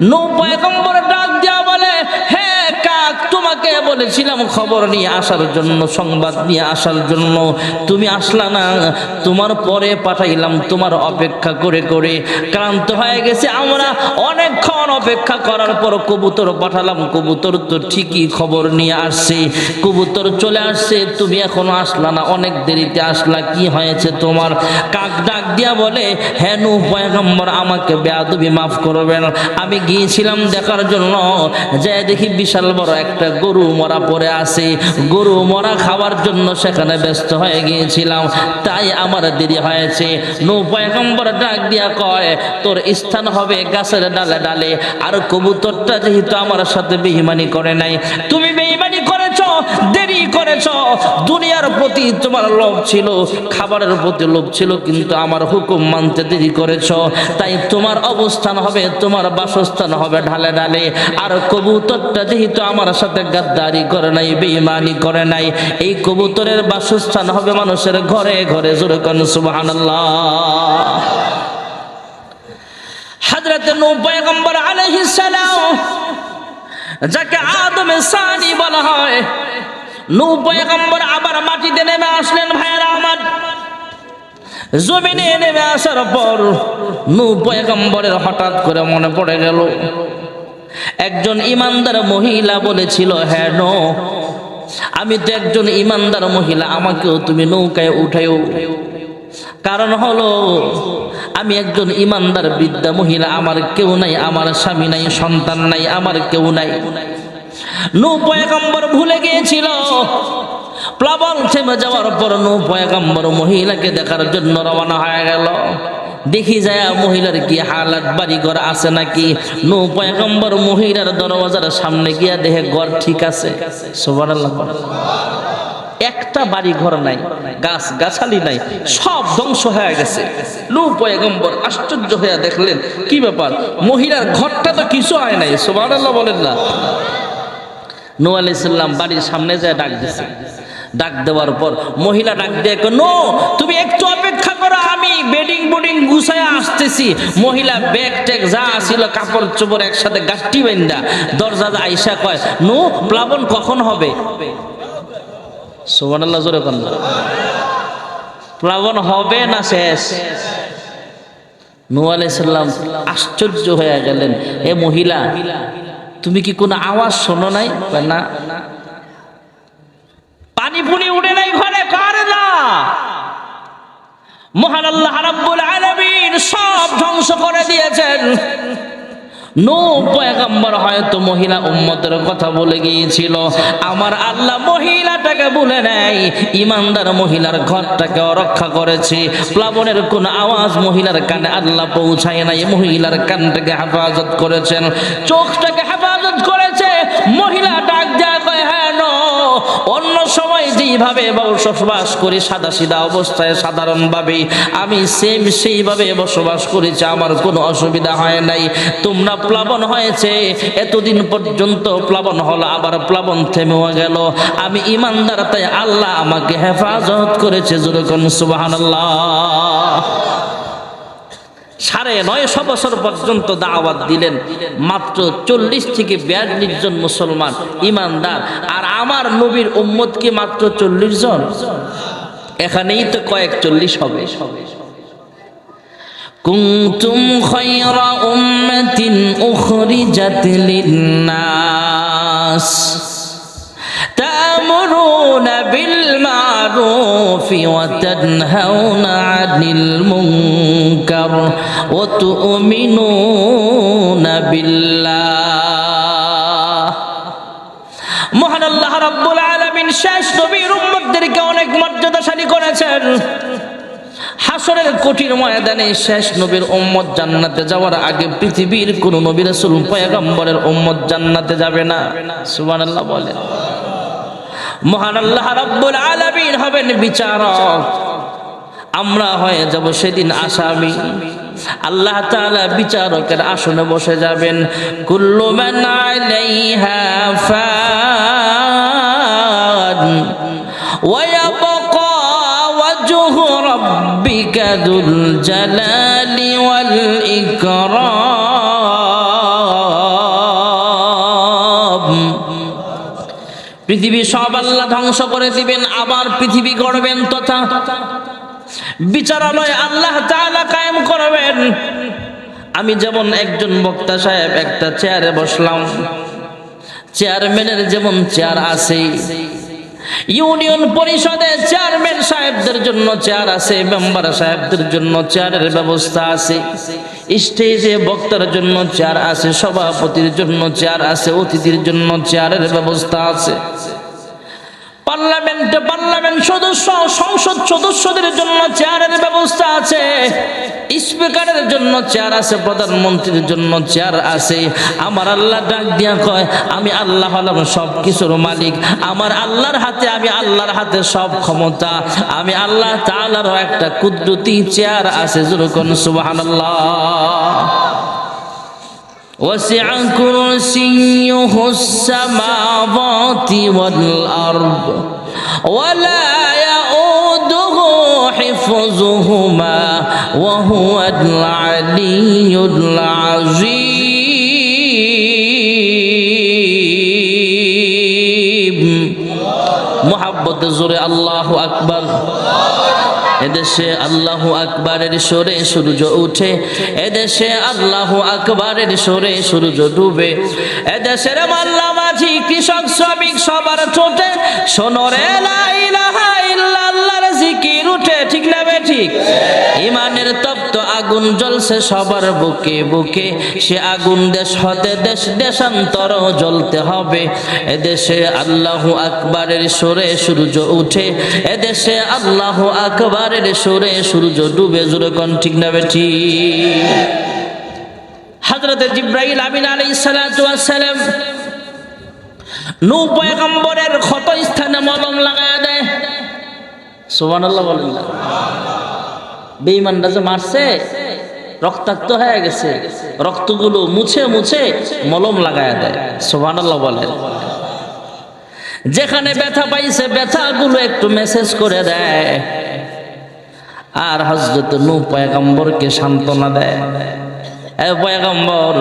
নৌ পয়গম্বর ডাক কাক তোমাকে বলেছিলাম খবর নিয়ে আসার জন্য, সংবাদ নিয়ে আসার জন্য। তুমি আসলা না, তোমার পরে পাঠাইলাম, তোমার অপেক্ষা করে করে। ক্লান্ত হয়ে গেছে আমরা, অনেকক্ষণ অপেক্ষা করার পর কবুতর পাঠালাম, কবুতর তো ঠিকই খবর নিয়ে আসছে। কবুতর চলে আসছে, তুমি এখনও আসলা না, অনেক দেরিতে আসলা, কি হয়েছে তোমার? কাক ডাক দিয়া বলে হ্যাঁ নূহ পয়গম্বর, আমাকে বেয়াদবি মাফ করবেন। আমি গিয়েছিলাম দেখার জন্য, যে দেখি বিশাল বড় একটা গরু মরা পড়ে আছে। গরু মরা খাওয়ার জন্য সেখানে ব্যস্ত হয়ে গিয়েছিলাম। তাই আমার দেরি হয়েছে। নৌ পয়গম্বর ডাক দিয়া কয়, তোর স্থান হবে গাছের ডালে ডালে। আর কবুতরটা যেহেতু আমার সাথে বেহিমানি করে নাই, তুমি করেছ দেরি করেছ। দুনিয়ার প্রতি তোমার লোভ ছিল, খাবারের প্রতি লোভ ছিল, কিন্তু আমার হুকুম মানতে দেরি করেছ। তাই তোমার অবস্থান হবে, তোমার বাসস্থান হবে ঢালে ঢালে। আর কবুতরটা যেহেতু আমার সাথে গাদ্দারি করে নাই বেইমানি করে নাই, এই কবুতরের বাসস্থান হবে মানুষের ঘরে ঘরে, জোরে কন সুবহানাল্লাহ। হযরত নূহ পয়গম্বর আলাইহিস সালাম যাকে আদমে সানি বলা হয়। নূহ পয়গম্বর আবার মাটিতে নেমে আসলেন ভাইয়েরা আমার। জমিনে নেমে আসার পর নূ পয়গম্বরের হঠাৎ করে মনে পড়ে গেল, একজন ইমানদার মহিলা বলেছিল হ্যাঁ নো আমি তো একজন ইমানদার মহিলা, আমাকেও তুমি নৌকায় উঠাইও কারণ হলো আমি একজন ইমানদার বৃদ্ধা মহিলা, আমার কেউ নাই, আমার স্বামী নাই, সন্তান নাই, আমার কেউ নাই। নূ পয়গম্বর ভুলে গিয়েছিল। প্লাবন থেমে যাওয়ার পর নূ পয়গম্বর মহিলাকে দেখার জন্য রওনা হয়ে গেল। দেখি যায়, মহিলার কি হালাত বাড়ি ঘর আছে নাকি? নৌ পয়গম্বর মহিলার দরওয়াজার সামনে গিয়া দেখে, ঘর ঠিক আছে। সুবহানাল্লাহ। একটা বাড়ি ঘর নাই, গাছ, গাছালি নাই, সব ধ্বংস হয়ে গেছে। নূ পয়গম্বর আশ্চর্য হয়ে দেখলেন, কি ব্যাপার? মহিলার ঘরটা তো কিছু হয় নাই, সুবহানাল্লাহ বলেন না। নূ আলাইসাল্লাম বাড়ির সামনে যায় ডাক দিছে। ডাক দেওয়ার পর মহিলা ডাক দিয়ে নো, তুমি একটু অপেক্ষা করো, আমি বেডিং বোর্ডিং গুছায় আসতেছি। মহিলা ব্যাগ ট্যাগ যা ছিল, কাপড় চোপড় একসাথে গাছটি বেন্দা। দরজা আইসা কয়, নো, প্লাবন কখন হবে? সোমানাল্লাহ জোরে প্লাবন হবে না শেষ? নূ আলাইসাল্লাম আশ্চর্য হয়ে গেলেন। এ মহিলা, তুমি কি কোনো আওয়াজ শোনো নাই? না। পানি পুনি উঠে নাই ঘরে, কার না? মহান আল্লাহ রাব্বুল আলামিন সব ধ্বংস করে দিয়েছেন। নো পয়গম্বর হয়তো মহিলা উম্মতের কথা বলে গিয়েছিল। আমার আল্লাহ মহিলাটাকে বলে নেয়, ইমানদার মহিলার ঘরটাকে রক্ষা করেছে। প্লাবনের কোন আওয়াজ মহিলার কানে আল্লাহ পৌঁছায় নাই, মহিলার কানটাকে হেফাজত করেছেন। চোখটাকে হেফাজত করেছে, মহিলা ডাক দেয়া কয় হ্যাঁ অন্য সময় যেইভাবে বসবাস করি সাদা সিধা অবস্থায় সাধারণভাবে আমি সেম সেইভাবে বসবাস করেছি, আমার কোনো অসুবিধা হয় নাই। তোমরা প্লাবন হয়েছে, এতদিন পর্যন্ত প্লাবন হলো, আবার প্লাবন থেমেও গেল। আমি ইমানদার, তাই আল্লাহ আমাকে হেফাজত করেছে যেরকম সুবাহান সাড়ে নয়শো বছর পর্যন্ত দাওয়াত দিলেন, মাত্র চল্লিশ থেকে বিয়াল্লিশ জন মুসলমান ইমানদার। আর আমার নবীর উম্মত কি মাত্র চল্লিশ জন? এখানেই তো কয়েক চল্লিশ হবে। কুন্তুম খয়রা উম্মাতিন উখরিজাত লিন-নাস تأمرون بالمعروف وتنهون عن المنكر وتؤمنون بالله মহান আল্লাহ রাব্বুল আলামিন শেষ নবীর উম্মতদেরকে অনেক মর্যাদাশালী করেছেন হাসরের কঠিন ময়দানে শেষ নবীর উম্মত জান্নাতে যাওয়ার আগে পৃথিবীর কোন নবী রাসূল পয়গম্বরের জান্নাতে যাবে না। সুবহানাল্লাহ বলেন। মহান আল্লাহ রাব্বুল আলামিন হবেন বিচারক। আমরা হয়ে যাব সেদিন আসামি। আল্লাহ তাআলা বিচারকের আসনে বসে যাবেন। কুল্লু মান আলাইহা ذو الجلال والإكرام পৃথিবী সব আল্লাহ ধ্বংস করে দিবেন, আবার পৃথিবী গড়বেন তথা বিচারালয় আল্লাহ তাআলা কায়েম করবেন। আমি যেমন একজন বক্তা সাহেব একটা চেয়ারে বসলাম চেয়ারম্যানের যেমন চেয়ার আছে ইউনিয়ন পরিষদে চেয়ারম্যান সাহেবদের জন্য চেয়ার আছে, মেম্বার সাহেবদের জন্য চেয়ারের ব্যবস্থা আছে, স্টেজে বক্তার জন্য চেয়ার আছে, সভাপতির জন্য চেয়ার আছে, অতিথির জন্য চেয়ারের ব্যবস্থা আছে। পার্লামেন্টে পার্লামেন্ট সদস্য, সংসদ সদস্যদের জন্য চেয়ারের ব্যবস্থা আছে, স্পিকারের জন্য চেয়ার আছে, প্রধানমন্ত্রীর জন্য চেয়ার আছে। আমার আল্লাহ ডাক দিয়া কয়, আমি আল্লাহ হলাম সব কিছুর মালিক। আমার আল্লাহর হাতে আমি আল্লাহর হাতে সব ক্ষমতা। আমি আল্লাহ তাআলারও একটা কুদরতি চেয়ার আছে যেরকম সুবহানাল্লাহ। وسع كرسيه السماوات والأرض ولا يؤوده حفظهما وهو العلي العظيم. محبة زور الله أكبر. এদেশে আল্লাহ আকবরের সরে সূর্য উঠে, এদেশে আল্লাহ আকবরের সরে সূর্য ডুবে, এদেশের মাল্লা মাঝি কৃষক শ্রমিক সবার ঠোঁটে সোনরে লা ইলাহা ইল্লাল্লাহর জিকির উঠে, ঠিক না বে ঠিক? ইমানের আগুন জ্বলছে সবার বুকে বুকে। সে আগুন দেশ হতে দেশ, দেশান্তর জ্বলতে হবে। এদেশে আল্লাহ আকবরের সরে সূর্য উঠে। এদেশে আল্লাহ আকবরের সরে সূর্য ডুবে। জুড়ে কোন ঠিক না বেঠি? হজরত জিব্রাইল আমিন ওয়াস সালাম পয়গম্বরের ক্ষত স্থানে মলম লাগায় দেয়। সুবহানাল্লাহ বলেন না। বেঈমানরা যে মারছে, রক্তাক্ত হয়ে গেছে। রক্তগুলো মুছে মুছে মলম লাগায় দেয়, সুবহানাল্লাহ বলেন যেখানে ব্যথা পাইছে, ব্যথাগুলো একটু মেসেজ করে দেয়। আর হজরত নু পয়গম্বরকে সান্ত্বনা দেয়। এ পয়গম্বর,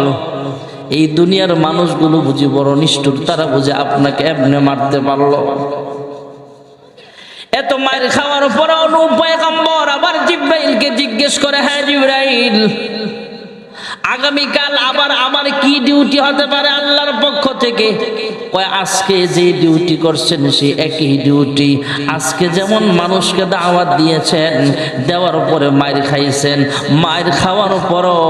এই দুনিয়ার মানুষগুলো বুঝি বড় নিষ্ঠুর, তারা বুঝে আপনাকে এমনি মারতে পারল। এত মায়ের খাওয়ার পরেও পয়গম্বর আবার জিব্রাইলকে জিজ্ঞেস করে হ্যাঁ জিব্রাইল, আগামীকাল আবার আমার কি ডিউটি হতে পারে আল্লাহর পক্ষ থেকে? আজকে যে ডিউটি করছেন সেই একই ডিউটি আজকে যেমন মানুষকে দাওয়াত দিয়েছেন, দেওয়ার পরে মায়ের খাইছেন, মায়ের খাওয়ার পরও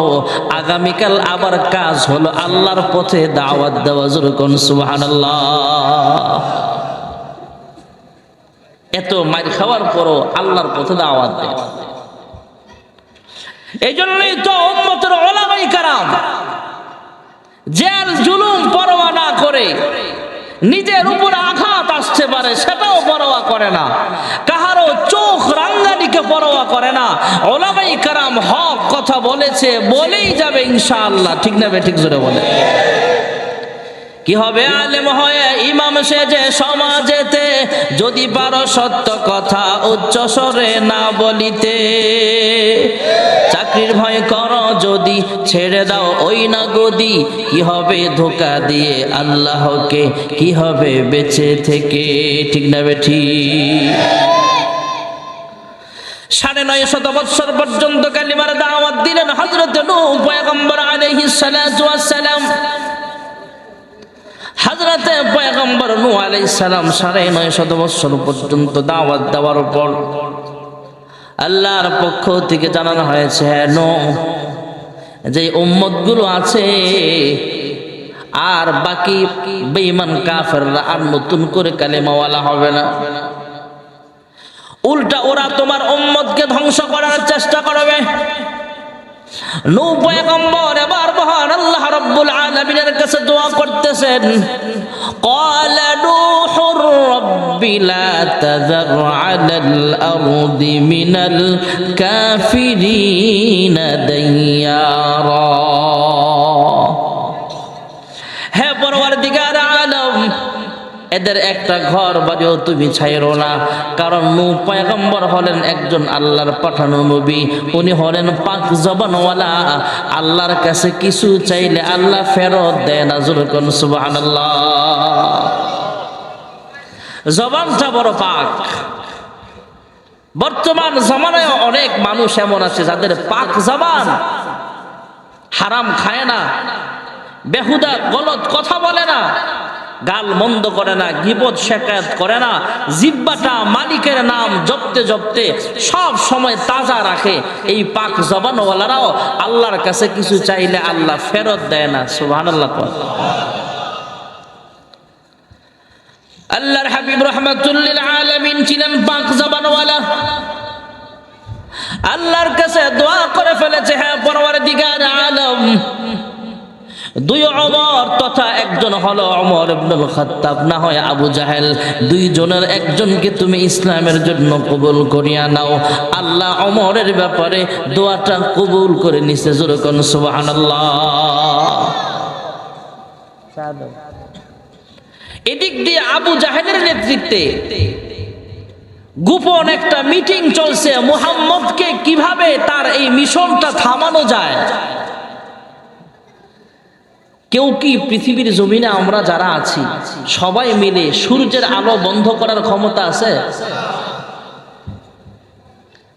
আগামীকাল আবার কাজ হলো আল্লাহর পথে দাওয়াত দেওয়া। যেরকম সুবহানাল্লাহ। এত মায়ের খাওয়ার পরও আল্লাহর পথে দাওয়াত দেয়। এই জন্যই তো উম্মতের ওলামাই কারাম জেল, জুলুম পরোয়া না করে নিজের উপর আঘাত আসতে পারে, সেটাও পরোয়া করে না। কাহারও চোখ রাঙ্গানিকে পরোয়া করে না। ওলামাই কারাম হক কথা বলেছে, বলেই যাবে ইনশাআল্লাহ। ঠিক না বে, ঠিক জোরে বলে। কি হবে আলেম হয়ে ইমাম সেজে সমাজেতে? যদি পারো সত্য কথা উচ্চ স্বরে না বলিতে। চাকরির ভয় কর যদি, ছেড়ে দাও ওই না গদি কি হবে ধোকা দিয়ে আল্লাহকে? কি হবে বেঁচে থেকে? ঠিক না বেঠি সাড়ে নয় শত বৎসর পর্যন্ত কালিমার দাওয়াত দিলেন হজরত নূহ পয়গম্বর আলাইহিস সালাম। হাজরাতে পয়গম্বর নূহ আলাইহিস সালাম সাড়ে নয় শত বৎসর পর্যন্ত দাওয়াত দেওয়ার পর আল্লাহর পক্ষ থেকে জানানো হয়েছে হ্যাঁ নো যে উম্মতগুলো আছে আর বাকি বেঈমান কাফেররা আর নতুন করে কালেমাওয়ালা হবে না। উল্টা ওরা তোমার উম্মতকে ধ্বংস করার চেষ্টা করবে। নূ পয়গম্বর এবার রাব্বুল আলামিনের কাছে দোয়া করতেছেন قال نوح رب لا تذر على الأرض من الكافرين ديارا হে পরওয়ারদিগার আলম এদের একটা ঘর বাড়িও তুমি ছাইরো না। কারণ নূ পয়গম্বর হলেন একজন আল্লাহর পাঠানো নবী। উনি হলেন পাক জবানওয়ালা। আল্লাহর কাছে কিছু চাইলে আল্লাহ ফেরত দেয় না জুরকন সুবহানাল্লাহ। জবানটা বড় পাক। বর্তমান জমানায় অনেক মানুষ এমন আছে যাদের পাক জবান হারাম খায় না। বেহুদা, গলত কথা বলে না। গাল মন্দ করে না, গিবত শেখায়ত করে না, জিব্বাটা মালিকের নাম জপতে জপতে সব সময় তাজা রাখে। এই পাক জবানওয়ালারাও আল্লাহর কাছে কিছু চাইলে আল্লাহ ফেরত দেয় না, সুবহানাল্লাহ আল্লাহর হাবিব রহমাতুল্লিল আলামিন ছিলেন পাক জবানওয়ালা। আল্লাহর কাছে দোয়া করে ফেলেছে হ্যাঁ পরওয়ারদিগার আলম। দুই অমর তথা একজন হলো অমর ইবনুল খাত্তাব না হয় আবু জাহেল। দুইজনের একজনকে তুমি ইসলামের জন্য কবুল করিয়া নাও। আল্লাহ অমরের ব্যাপারে দোয়াটা কবুল করে নিছে যেরকম সুবহানাল্লাহ। এদিক দিয়ে আবু জাহেলের নেতৃত্বে গোপন একটা মিটিং চলছে। মুহাম্মদকে কীভাবে তার এই মিশনটা থামানো যায়? কেউ কি পৃথিবীর জমিনে আমরা যারা আছি, সবাই মিলে সূর্যের আলো বন্ধ করার ক্ষমতা আছে?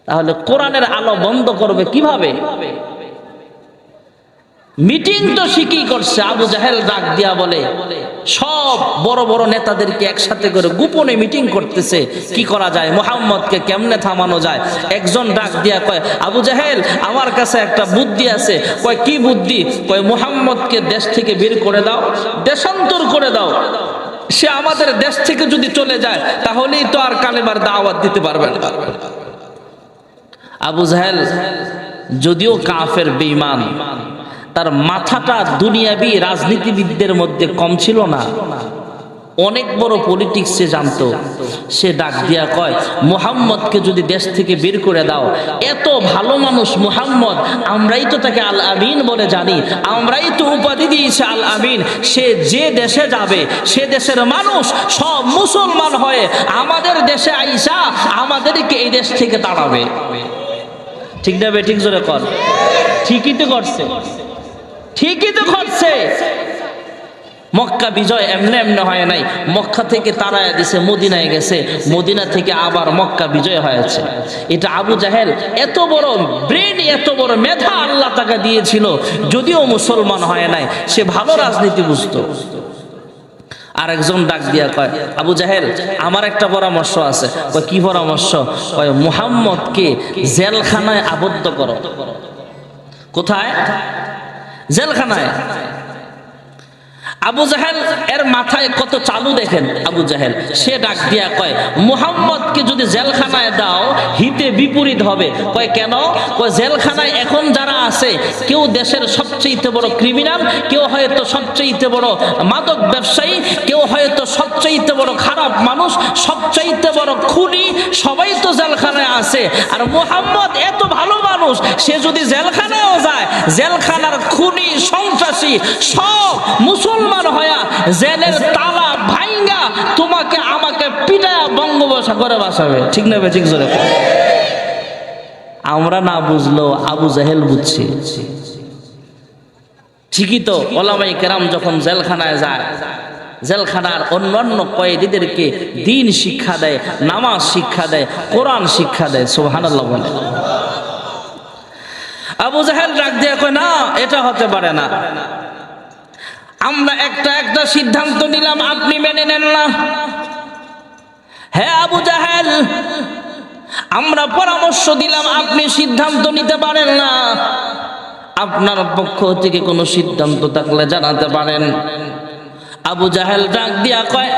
তাহলে কোরআনের আলো বন্ধ করবে কীভাবে? মিটিং তো শিখি করছে, আবু জাহেল ডাক দিয়া বলে, সব বড় বড় নেতাদেরকে একসাথে করে গোপনে মিটিং করতেছে, কি করা যায়, মোহাম্মদকে কেমনে থামানো যায়? একজন ডাক দিয়া কয়, আবু জাহেল, আমার কাছে একটা বুদ্ধি আছে। কয়, কি বুদ্ধি? কয়, মোহাম্মদকে দেশ থেকে বের করে দাও, দেশান্তর করে দাও। সে আমাদের দেশ থেকে যদি চলে যায়, তাহলেই তো আর কালেমার দাওয়াত দিতে পারবে না। আবু জাহেল, যদিও কাফের বেঈমান তার মাথাটা দুনিয়াবি রাজনীতিবিদদের মধ্যে কম ছিল না। অনেক বড় পলিটিক্স সে জানতো। সে ডাক দিয়া কয়, মুহাম্মদকে যদি দেশ থেকে বের করে দাও, এত ভালো মানুষ মুহাম্মদ, আমরাই তো তাকে আল আমিন বলে জানি, আমরাই তো উপাধি দিয়েছে আল আমিন। সে যে দেশে যাবে, সে দেশের মানুষ সব মুসলমান হয়ে আমাদের দেশে আইসা আমাদেরকে এই দেশ থেকে তাড়াবে। ঠিক না বে? ঠিক জোরে কর। ঠিকই তো করছে। ঠিকই তো করছে মক্কা বিজয় এমনি এমনি হয় নাই। মক্কা থেকে তারায় দিছে মদিনায় গেছে। মদিনা থেকে আবার মক্কা বিজয় হয়েছে। এটা আবু জাহেল এত বড় ব্রেন, এত বড় মেধা আল্লাহ তাকে দিয়েছিল। যদিও মুসলমান হয় নাই, সে ভালো রাজনীতি বুঝতো। আরেকজন ডাক দিয়া কয়, আবু জাহেল, আমার একটা পরামর্শ আছে। কয়, কি পরামর্শ? কয়, মুহাম্মদকে জেলখানায় আবদ্ধ করো। কোথায়? জেলখানায়। আবু জাহেল, এর মাথায় কত চালু দেখেন আবু জাহেল। সে ডাক দিয়া কয়, মুহাম্মদকে যদি জেলখানায় দাও, হিতে বিপরীত হবে। কয়, কেন? কয়, জেলখানায় এখন যারা আছে, কেউ দেশের সবচেয়ে বড় ক্রিমিনাল কেউ হয়তো সবচেয়ে বড় মাদক ব্যবসায়ী, কেউ হয়তো সবচেয়ে বড় খারাপ মানুষ সবচেয়ে বড় খুনি, সবাই তো জেলখানায় আছে। আর মুহাম্মদ এত ভালো মানুষ, সে যদি জেলখানায়ও যায়, জেলখানার খুনি, সন্ত্রাসী, সব মুসলমান হয়া জেলের তালা ভাইঙ্গা তোমাকে আমাকে পিটায়া বঙ্গবসা করে বাসাবে ঠিক না ঠিক জোরে আমরা না বুঝলো আবু জাহেল বুঝছি। ঠিকই তো ওলামাই কেরাম যখন জেলখানায় যায়, জেলখানার অন্যান্য কয়েদিদেরকে দিন শিক্ষা দেয়, নামাজ শিক্ষা দেয়, কোরআন শিক্ষা দেয়, সুবহানাল্লাহ বলে। আবু জাহেল ডাক দিয়ে কয়, না, এটা হতে পারে না। আমরা একটা একটা সিদ্ধান্ত নিলাম, আপনি মেনে নেন না। হ্যাঁ আবু জাহেল, আমরা পরামর্শ দিলাম, আপনি সিদ্ধান্ত নিতে পারেন না। আপনার পক্ষ থেকে কোনো সিদ্ধান্ত থাকলে জানাতে পারেন। আবু জাহেল ডাক দিয়া কয়,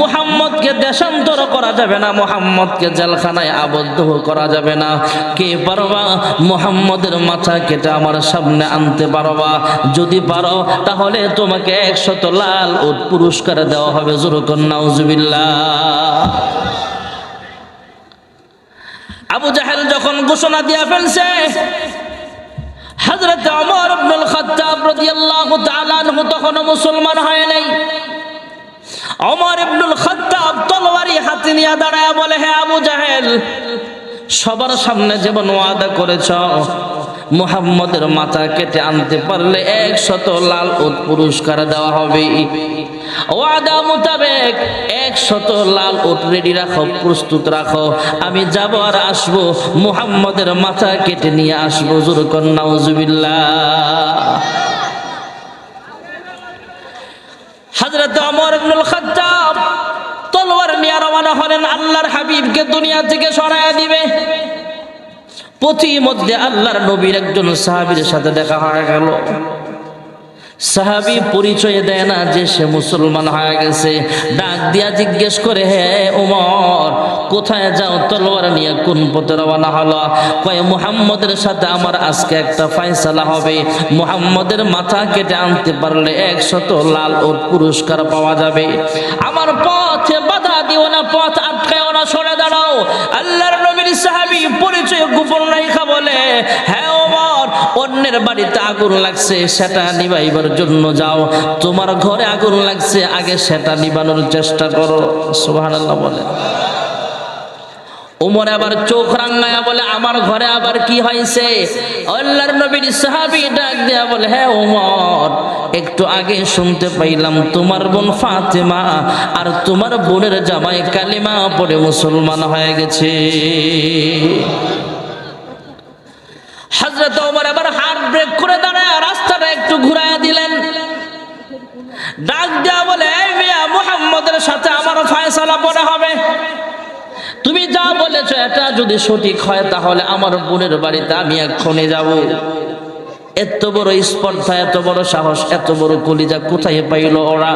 মুহাম্মদকে দেশান্তর করা যাবে না, মুহাম্মদকে জেলখানায় আবদ্ধ করা যাবে না। কে পারবা মুহাম্মদের মাথা কেটে আমার সামনে আনতে পারবা? যদি পারো, তাহলে তোমাকে একশত লাল উট পুরস্কার দেওয়া হবে জোরকন নাউজুবিল্লাহ। আবু জাহেল যখন ঘোষণা দিয়া ফেলছে হযরত ওমর ইবনুল খাত্তাব রাদিয়াল্লাহু তাআলা আনহু তখন মুসলমান হয় নাই। ওমর ইবনুল খাত্তাব তলোয়ারি হাতে নিয়ে দাঁড়ায় বলে, হে আবু জাহেল, সবার সামনে যেমন ওয়াদা করেছ মুহাম্মদের মাথা কেটে আনতে পারলে একশত লাল উট পুরস্কার দেওয়া হবে। ওয়াদা মোতাবেক একশত লাল ওট রেডি রাখো, প্রস্তুত রাখো। আমি যাব আর আসব, মুহাম্মদের মাথা কেটে নিয়ে আসব, জোর কন্যা হজরত অমর ইবনুল খাত্তাব তলোয়ার নিয়ে রওনা হলেন, আল্লাহর হাবিবকে দুনিয়া থেকে সরায়া দিবে। পথি মধ্যে আল্লাহর নবীর একজন সাহাবীর সাথে দেখা হয়ে গেল। সাহাবি পরিচয় দেয় না যে সে মুসলমান হয়ে গেছে। ডাক দিয়া জিজ্ঞেস করে, হে ওমর কোথায় যাও? তলোয়ার নিয়ে কোন পথে রওনা হলো? কয়, মুহাম্মদের সাথে আমার আজকে একটা ফয়সালা হবে। মুহাম্মদের মাথা কেটে আনতে পারলে একশত লাল ওর পুরস্কার পাওয়া যাবে। আমার পথে বাধা দিও না, পথ আটকাও না, সরে দাঁড়াও। আল্লাহর নবীর সাহাবি পরিচয় গোপন রাইখা বলে হ্যাঁ অন্যের বাড়িতে আগুন লাগছে, সেটা নিবাইবার জন্য যাও। তোমার ঘরে আগুন লাগছে, আগে সেটা নিবানোর চেষ্টা করো। সুবহানাল্লাহ বলে। উমর আবার চোখ রাঙ্গায়া বলে, আমার ঘরে আবার কি হয়েছে? আল্লাহর নবীর সাহাবী ডাক দেয়া বলে হ্যাঁ উমর, একটু আগে শুনতে পাইলাম তোমার বোন ফাতেমা আর তোমার বোনের জামাই কালিমা পড়ে মুসলমান হয়ে গেছে। হজরত ওমর আবার হার্ট ব্রেক করে দাঁড়ায় রাস্তাটা একটু ঘুরাইয়া দিলেন। ডাক দেয়া বলে, এই মিয়া, মুহাম্মদের সাথে আমার ফয়সালা পরে হবে। তুমি যা বলেছ, এটা যদি সঠিক হয় তাহলে আমার বোনের বাড়িতে আমি এক্ষণে যাব। এত বড় স্পর্ধা, এত বড় সাহস, এত বড় কলিজা কোথায় পাইল ওরা?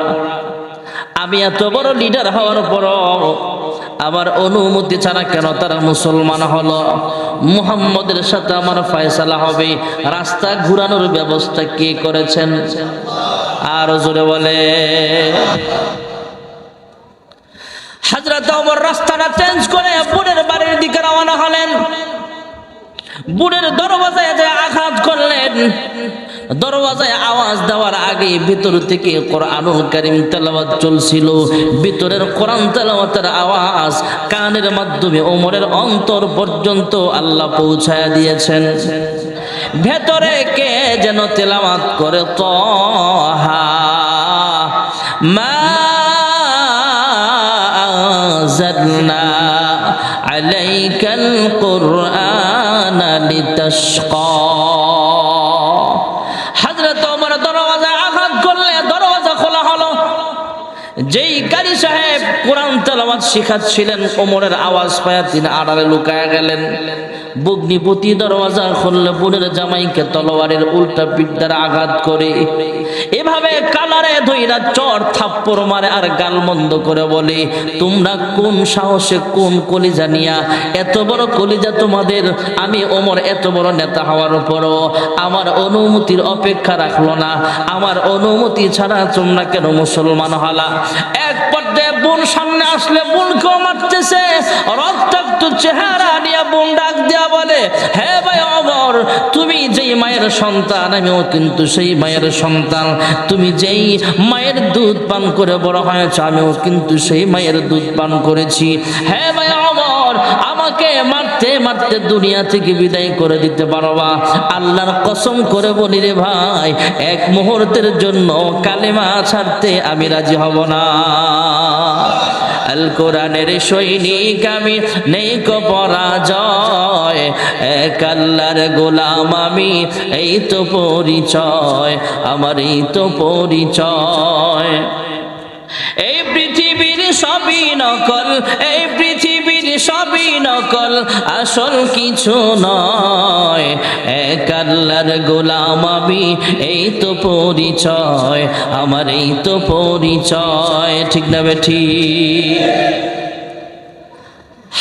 আমি এত বড় লিডার হওয়ার পর আমার অনুমতি ছাড়া কেন তারা মুসলমান হলো? মুহাম্মদের সাথে আমার ফয়সালা হবে। রাস্তা ঘুরানোর ব্যবস্থা কে করেছেন? আর জোরে বলে। হাজরত ওমর রাস্তাটা চেঞ্জ করে বোনের বাড়ির দিকে রওনা হলেন। বুড়ের দরওয়াজায় যে আঘাত করলেন। দরওয়াজায় আওয়াজ দেওয়ার আগে ভিতর থেকে কোরআন করিম তেলাওয়াত চলছিল। ভিতরের কোরআন তেলাওয়াতের আওয়াজ কানের মাধ্যমে ওমরের অন্তর পর্যন্ত আল্লাহ পৌঁছায় দিয়েছেন। ভেতরে কে যেন তেলাওয়াত করে? তহা মা আলাইকাল কোরআন লিতাশকা। যেই কারি সাহেব কোরআন তেলাওয়াত শিখাচ্ছিলেন কোমরের আওয়াজ পায়া তিনি আড়ালে লুকায় গেলেন। বগ্নিপতি দরওয়াজা খুললে বোনের জামাইকে তলোয়ারের উল্টা পিঠ দ্বারা আঘাত করে। এভাবে কালারে ধইরা চর থাপ্পড় মারে আর গাল মন্দ করে বলে, তোমরা কোন সাহসে কোন কলিজা নিয়া? এত বড় কলিজা তোমাদের। আমি ওমর এত বড় নেতা হওয়ার পরও আমার অনুমতির অপেক্ষা রাখল না। আমার অনুমতি ছাড়া তোমরা কেন মুসলমান হলা? এক পর্যায়ে বোন সামনে আসলে বোনকেও মারতেছে। রক্তাক্ত চেহারা নিয়ে বোন ডাক দেয়া বলে হ্যাঁ ভাই অমর, তুমি যেই মায়ের সন্তান, আমিও কিন্তু সেই মায়ের সন্তান। তুমি যেই মায়ের দুধ পান করে বড় হয়েছ, আমিও কিন্তু সেই মায়ের দুধ পান করেছি। হ্যাঁ ভাই অমর, আমাকে মারতে মারতে দুনিয়া থেকে বিদায় করে দিতে পারবা। আল্লাহর কসম করে বলি রে ভাই, এক মুহূর্তের জন্য কালেমা ছাড়তে আমি রাজি হব না। আল কোরআনের সৈনিক আমি নেই কো পরাজয়, এক আল্লাহর গোলাম আমি, এই তো পরিচয় আমার এই তো পরিচয়। এই পৃথিবীর সবই নকল, এই পৃথিবীর সবই নকল, আসল কিছু নয়। এক আল্লাহর গোলাম আমি, এই তো পরিচয়, আমার এই তো পরিচয়। ঠিক না বেঠি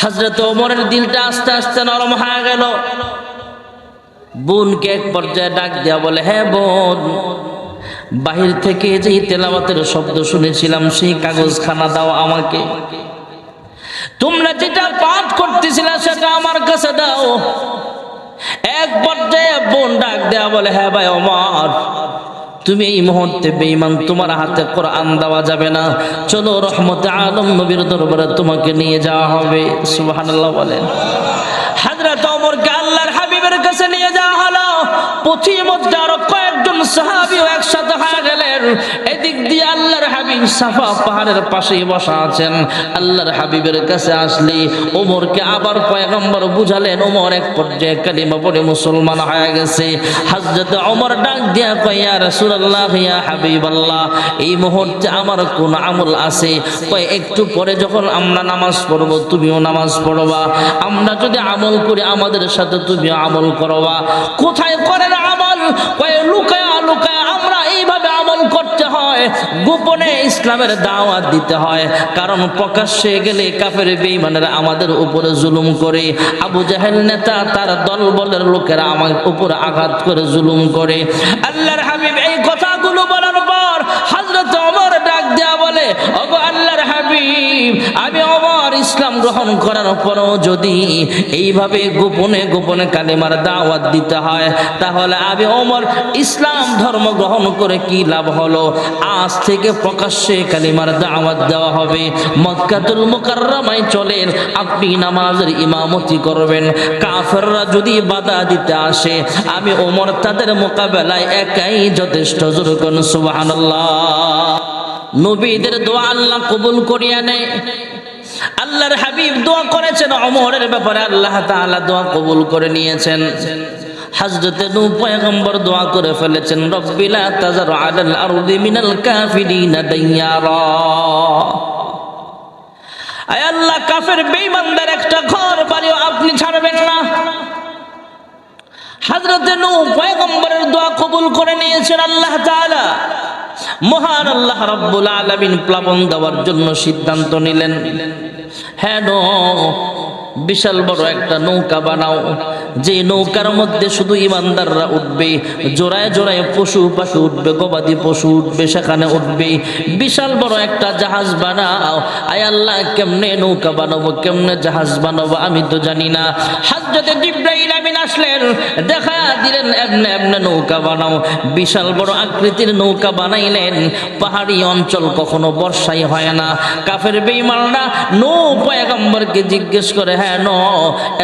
হজরত ওমরের দিলটা আস্তে আস্তে নরম হয়ে গেল। বোনকে এক পর্যায়ে ডাক দেয়া বলে হ্যাঁ বোন, বাহির থেকে যেই তেলাওয়াতের শব্দ শুনেছিলাম, সেই কাগজখানা দাও আমাকে। তোমরা যেটা পাঠ করতেছিলে সেটা আমার কাছে দাও। এক পর্যায়ে বোন ডাক দেয়া বলে হ্যাঁ ভাই অমর তুমি এই মুহূর্তে বেঈমান, তোমার হাতে কোরআন দেওয়া যাবে না। চলো রহমতে আলম নবীর দরবারে তোমাকে নিয়ে যাওয়া হবে। সুবহানাল্লাহ বলেন। হাজরত ওমরকে আল্লাহর হাবিবের কাছে নিয়ে হলো পথি মধ্যে আরও কয়েকজন সাহাবিও একসাথে হয়ে গেলেন। এদিক দিয়ে আল্লাহর হাবিব সাফা পাহাড়ের পাশেই বসা আছেন। আল্লাহর হাবিবের কাছে আসলে ওমরকে আবার পয়গম্বর বুঝালেন, ওমর, এক পর্যায়ে কালিমা পড়ে মুসলমান হয়ে গেছে। হযরত ওমর ডাক দিয়া কয় রাসূলুল্লাহ, ইয়া হাবিবাল্লাহ, এই মুহূর্তে আমার কোন আমল আছে? কয়, একটু পরে যখন আমরা নামাজ পড়ব, তুমিও নামাজ পড়বা। আমরা যদি আমল করি, আমাদের সাথে তুমিও আমল করবা। কোথায় করেন আমল, কয় লুকায়া লুকায়া আমরা এইভাবে আমল করতে হয়, গোপনে ইসলামের দাওয়াত দিতে হয়। কারণ প্রকাশ্যে গেলে কাফের বেইমানেরা আমাদের উপরে জুলুম করে, আবু জাহেল নেতা তার দলবলের লোকেরা আমার উপরে আঘাত করে জুলুম করে। আল্লাহর হাবিব এই কথাগুলো বলার পর হযরত ওমর ডাক দেয়া আমি ওমর ইসলাম গ্রহণ করার পরও যদি এইভাবে গোপনে গোপনে কালেমার দাওয়াত দিতে হয়, তাহলে আমি ওমর ইসলাম ধর্ম গ্রহণ করে কি লাভ হলো? আজ থেকে প্রকাশ্যে কালিমার দাওয়াত দেওয়া হবে। মক্কাতুল মুকাররমায় চলেন, আপনি নামাজের ইমামতি করবেন। কাফেররা যদি বাধা দিতে আসে, আমি ওমর তাদের মোকাবেলায় একাই যথেষ্ট, জোর করুন, সুবহানাল্লাহ। নবীদের দোয়া আল্লাহ কবুল করিয়া নেয়। আল্লাহর হাবিব দোয়া করেছেন, অমরের ব্যাপারে আল্লাহ তাআলা দোয়া কবুল করে নিয়েছেন। হযরতে নূহ পয়গম্বর দোয়া করে ফেলেছেন রব্বিলা তাজার আলাল আরদি মিনাল কাফিরিনা দাইয়ারা। আয় আল্লাহ, কাফের বেঈমানদের একটা ঘর বাড়িও আপনি ছাড়বেন না। হযরতে নূহ পয়গম্বরের দোয়া কবুল করে নিয়েছেন আল্লাহ তাআলা। মহান আল্লাহ রব্বুল আলমিন প্লাবন দেওয়ার জন্য সিদ্ধান্ত নিলেন। হ্যাঁ বিশাল বড় একটা নৌকা বানাও। যে নৌকার মধ্যে শুধু ইমানদাররা উঠবে, জোড়ায় জোড়ায় পশু পাশু উঠবে, গবাদি পশু উঠবে, সেখানে উঠবে। বিশাল বড় একটা জাহাজ বানাও। আয় আল্লাহ, কেমনে নৌকা বানাবো, কেমনে জাহাজ বানাবো আমি তো জানি না। হাজরতে জিব্রাইল আসলেন, দেখা দিলেন, এমনে এমনে নৌকা বানাও। বিশাল বড় আকৃতির নৌকা বানাইলেন। পাহাড়ি অঞ্চল কখনো বর্ষাই হয় না। কাফের বেইমানরা নৌ পয়গম্বরকে জিজ্ঞেস করে হ্যাঁ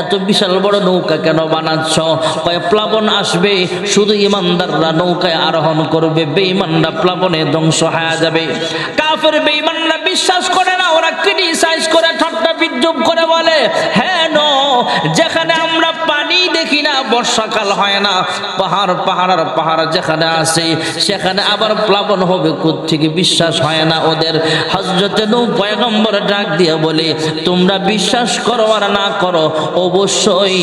এত বিশাল বড় নৌকা কেন বানাচ্ছ? কয়, প্লাবন আসবে, শুধু ইমানদাররা নৌকায় আরোহণ করবে বেইমানরা প্লাবনে ধ্বংস হয়ে যাবে। কাফের বেইমানরা বিশ্বাস করে না, ওরা ক্রিটিসাইজ করে, ঠাট্টা বিদ্রুপ করে বলে হ্যাঁ ন, যেখানে আমরা পানি দেখি না, বর্ষাকাল হয় না, পাহাড় পাহাড় আর পাহাড় যেখানে আছে, সেখানে আবার প্লাবন হবে থেকে বিশ্বাস হয় না ওদের। হজরতে নৌ পয়গম্বর ডাক দিয়ে বলে, তোমরা বিশ্বাস করো আর না করো, অবশ্যই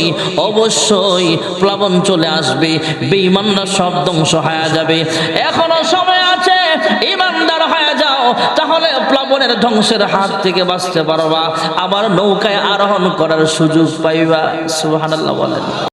অবশ্যই প্লাবন চলে আসবে, বেঈমানরা সব ধ্বংস হয়ে যাবে। এখনও সময় আছে ইমানদার হয়ে যাও, তাহলে প্লাবনের ধ্বংসের হাত থেকে বাঁচতে পারবা, আবার নৌকায় আরোহণ করার সুযোগ পাইবা, সুবহানাল্লাহ বলেন।